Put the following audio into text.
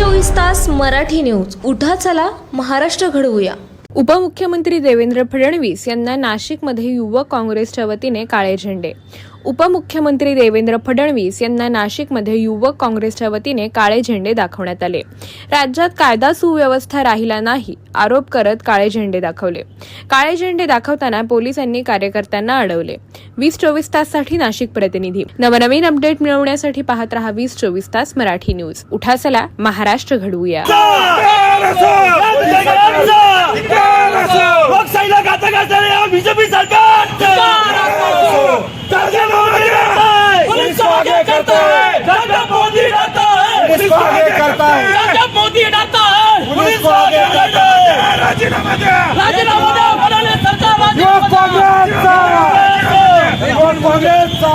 चोवीस तास मराठी न्यूज. उठा चला महाराष्ट्र घडवूया. उपमुख्यमंत्री देवेंद्र फडणवीस यांना नाशिकमध्ये युवक काँग्रेसच्या वतीने काळे झेंडे. उपमुख्यमंत्री देवेंद्र फडणवीस यांना नाशिकमध्ये युवक काँग्रेसच्या वतीने काळे झेंडे दाखवण्यात आले. राज्यात कायदा सुव्यवस्था राहिला नाही आरोप करत काळे झेंडे दाखवले. काळे झेंडे दाखवताना पोलिसांनी कार्यकर्त्यांना अडवले. वीस चोवीस ताससाठी नाशिक प्रतिनिधी. नवनवीन अपडेट मिळवण्यासाठी पाहत रहा वीस चोवीस तास मराठी न्यूज. उठासला महाराष्ट्र घडवूया. लोकशाहीला घातक असणाऱ्या बीजेपी सरकार! है मोदी डरता है पुलिस को आगे करता है जब मोदी डरता है पुलिस को आगे करता है राजीनामा राजीनामा सरकार काँग्रेसचा!